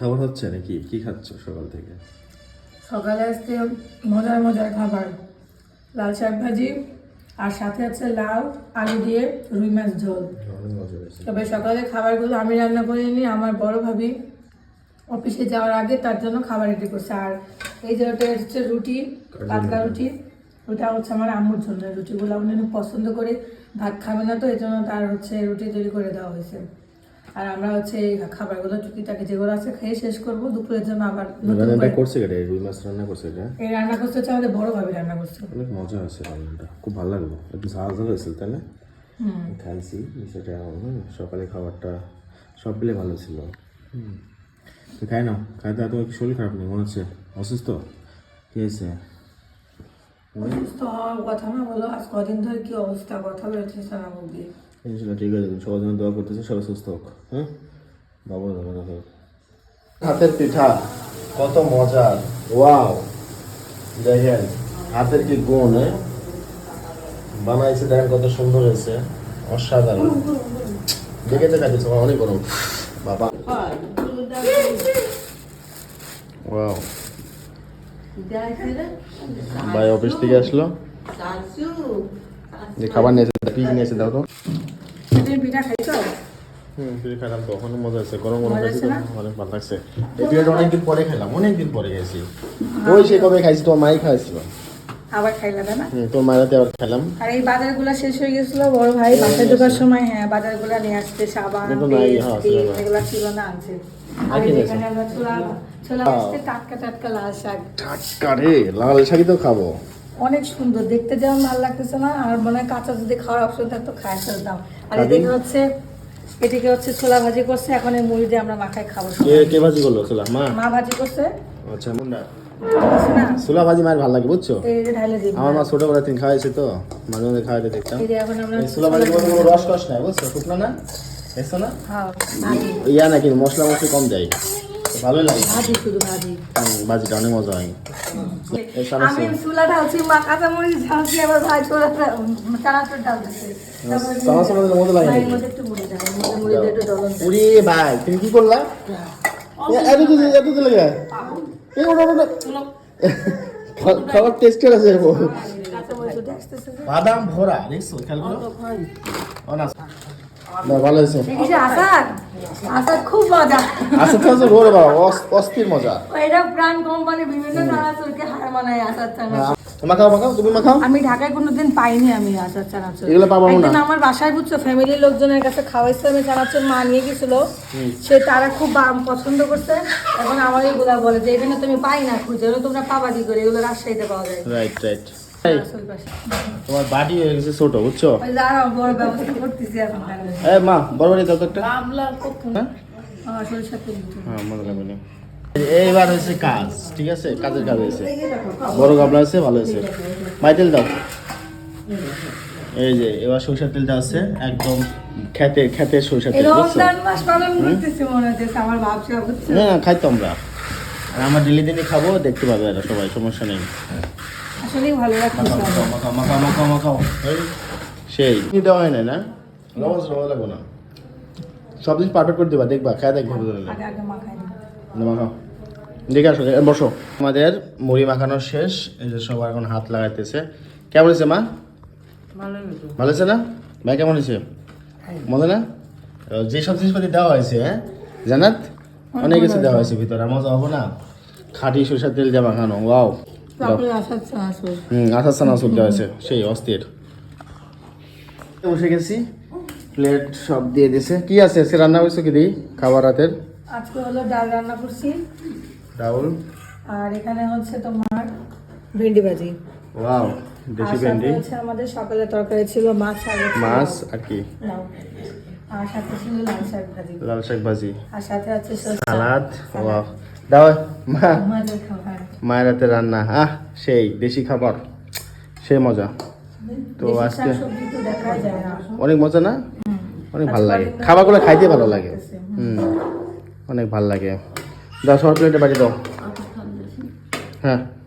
খাবার হচ্ছে নাকি? কি খাচ্ছ সকাল থেকে? সকালে আজকে মজার মজার খাবার। লাল শাক ভাজি আর সাথে আছে লাউ আলু দিয়ে রুই মাছ ঝোল। তবে সকালে খাবারগুলো আমি রান্না করিনি আমার বড় ভাবি অফিসে যাওয়ার আগে তার জন্য খাবার রেডি করছে। আর এই যে ওটা হচ্ছে রুটি পাতলা রুটি। ওটা হচ্ছে আমার আম্মুর জন্য। রুটিগুলো উনি পছন্দ করে ভাত খাবে না তো এই জন্য তার হচ্ছে রুটি তৈরি করে দেওয়া হয়েছে। আর আমরা হচ্ছে এই খাবারগুলো টুকিটাকি যেগুলো আছে খেয়ে শেষ করব। দুপুরের জন্য আবার রান্নাটা করছে কেটে? রুই মাছ রান্না করছে এটা? এই রান্না করতে হচ্ছে আমাদের বড় ভাবি রান্না করছে। অনেক মজা আছে রান্নাটা। খুব ভালো লাগল। একটু ঝাল ঝাল হয়েছিল তাই না? হুম। খাইছি সেটা সকালে খাবারটা সব মিলে ভালো ছিল। হুম। তো খাই নাও। খাইতে তোমার কি শরীর খারাপ নেই মনে হচ্ছে। অসুস্থ? কি হয়েছে? অসুস্থ হওয়ার কথা না বলো আজ কদিন ধরে কি অবস্থা? কথা বেরোচ্ছে না মুখ দিয়ে ইনশাল্লাহ ঠিক আছে সবার জন্য দোয়া করতেছে সবাই সুস্থ হোক হ্যাঁ বাবা দাদা হোক হাতের পিঠা কত মজার ওয়াও। দেখেন হাতের কি গুণ? বানাইছে দেখেন কত সুন্দর হয়েছে অসাধারণ। দেখে তো খাইতেছে আমার অনেক গরম। বাবা। ওয়াও। ভাই অফিস থেকে আসলো। যে খাবার নিয়েছে কি নিয়েছে দাও তো খেলাম তো ওখানে মজা আছে গরম গরম খাইছি তো আছে না? অনেক ভালো লাগছে। এই পিঠাটা অনেকদিন পরে খেলাম অনেকদিন পরে খাইছি। ওই সে কবে খাইছি তোমার মাই খাইছিল। আবার খাইলা না? তোর মায়েরাতে আবার খেলাম আর এই বাজারগুলো শেষ হয়ে গেছিল বড় ভাই বাসায় ঢোকার সময় হ্যাঁ বাজারগুলো নিয়ে আসছে সাবান হ্যাঁ, ছিল না। এগুলো ছিল আনছে? আর আমরা ছোলা টাটকা টাটকা লাল শাক। টাটকা রে লাল শাড়ি তো খাব। অনেক সুন্দর দেখতে যেমন ভালো লাগতেছে না আর মনে হয় কাঁচা যদি খাওয়ার অপশন থাকতো খায় ফেলতাম আর এদিকে হচ্ছে এদিকে হচ্ছে ছোলা ভাজি করছে এখন এই মুড়ি দিয়ে আমরা মাখায় খাব কে কে ভাজি করল সোলা মা? মা ভাজি করছে। আচ্ছা মুন্ডা। বুঝছ না? ভাজি মায়ের ভালো লাগে বুঝছ? আমার মা ছোটবেলা খাওয়াইছে তো মাঝে মাঝে খাওয়াইতে দেখতাম। ভাজি কোনো রস কস নাই বুঝছ? শুকনো না? এসো না। হ্যাঁ ইয়া নাকি মশলা মশলা কম দেয়। ভালোই লাগে। ভাজি শুধু ভাজি। হুম, ভাজিটা অনেক মজা হয়। আমি চুলা ঢালছি মা কাঁচা মরিচ ঢালছি আবার ভাই ছোলা চানাচুর সারা মজা লাগে একটু মুড়ি মুড়ি একটু ডলন দেবো। ভাই তুমি কি করলা? এ, এত তো এত তো লেগে। এই ওটা ওটা খাবার টেস্ট আছে আসতেছে যে। বাদাম ভরা দেখছ খেয়াল করো ও না ভালো হয়েছে। আসাদ খুব মজা। আচ্ছা তো ভরে বাবা অস্থির মজা। এটা প্রাণ কোম্পানি বিভিন্ন চানাচুরকে হার মানায় আসাদ চানাচুর। মাখাও মাখাও তুমি মাখাও? আমি ঢাকায় কোনোদিন পাইনি আমি আচার চানাচুর। এগুলো পাবো না। একদিন আমার বাসায় বুঝছ ফ্যামিলির লোকজনের কাছে খাওয়াইছে আমি চানাচুর মা নিয়ে গেছিল। সে তারা খুব পছন্দ করছে। এখন আমার এগুলা বলে যে এখানে তুমি পাই না খুঁজে এগুলো তোমরা পাবা কি করে? এগুলো রাজশাহীতে পাওয়া যায়। Right right. তোমার বাড়ি হয়ে গেছে ছোট বুঝছ। এ মা বড় বাড়ি দাও তো একটা। হ্যাঁ? হবে। হ্যাঁ মনে লাগবে এইবার হয়েছে কাজ ঠিক আছে? কাজের কাজ হয়েছে। বড় গাবলা আছে ভালো হয়েছে মাই তেল দাও। এই যে এবার সরষের তেলটা আছে একদম খেতে খেতে সরষের তেল করতেছি মনে হচ্ছে আমার না আর আমরা ডেলি দিনই খাব দেখতে পাবে এরা সবাই সমস্যা নেই। আসলেই ভালো লাগছে মাখাও মাখাও মাখাও মাখাও মাখাও। এই, সেই। দেওয়া হয় না না? লবণ লবণ লাগবো না। সব জিনিস পারফেক্ট করে দেবা দেখবা খায় দেখবা। না, মাখাও। দেখে আসো বসো। আমাদের মুড়ি মাখানো শেষ। এই যে সবার এখন হাত লাগাইতেছে। কেমন হয়েছে মা? ভালো হয়েছে। না? ভাই কেমন হয়েছে? মজা না? তো যে সব জিনিসপাতি দেওয়া হয়েছে হ্যাঁ? জানাত অনেক কিছু দেওয়া হয়েছে। ভিতরে মজা হব না। খাঁটি সরষের তেল দিয়ে মাখানো ওয়াও। আসার আসার দেওয়া সেই অস্থির। বসে গেছি। প্লেট সব দিয়ে দিছে। কি আছে? সে রান্না করছ কি দিই খাবার রাতের? আজকে হলো ডাল রান্না করছি। ডাউল? আর এখানে হচ্ছে তোমার ভেন্ডি ভাজি। ওয়াও আর দেশি ভেন্ডি হচ্ছে আমাদের সকালে তরকারি ছিল মাছ আর মাছ আর কি? আর সাথে ছিল লাল শাক ভাজি। লাল শাক ভাজি। আর সাথে আছে সালাদ ওয়াও। দাও মা। মায়ের হাতে রান্না। আহ সেই দেশি খাবার। সে মজা। তো আজকে অনেক মজা না? অনেক ভালো লাগে। খাবারগুলো খাইতে ভালো লাগে। হুম। অনেক ভালো লাগে। দাও শর্ট প্লেটে বাড়ি দাও। হ্যাঁ।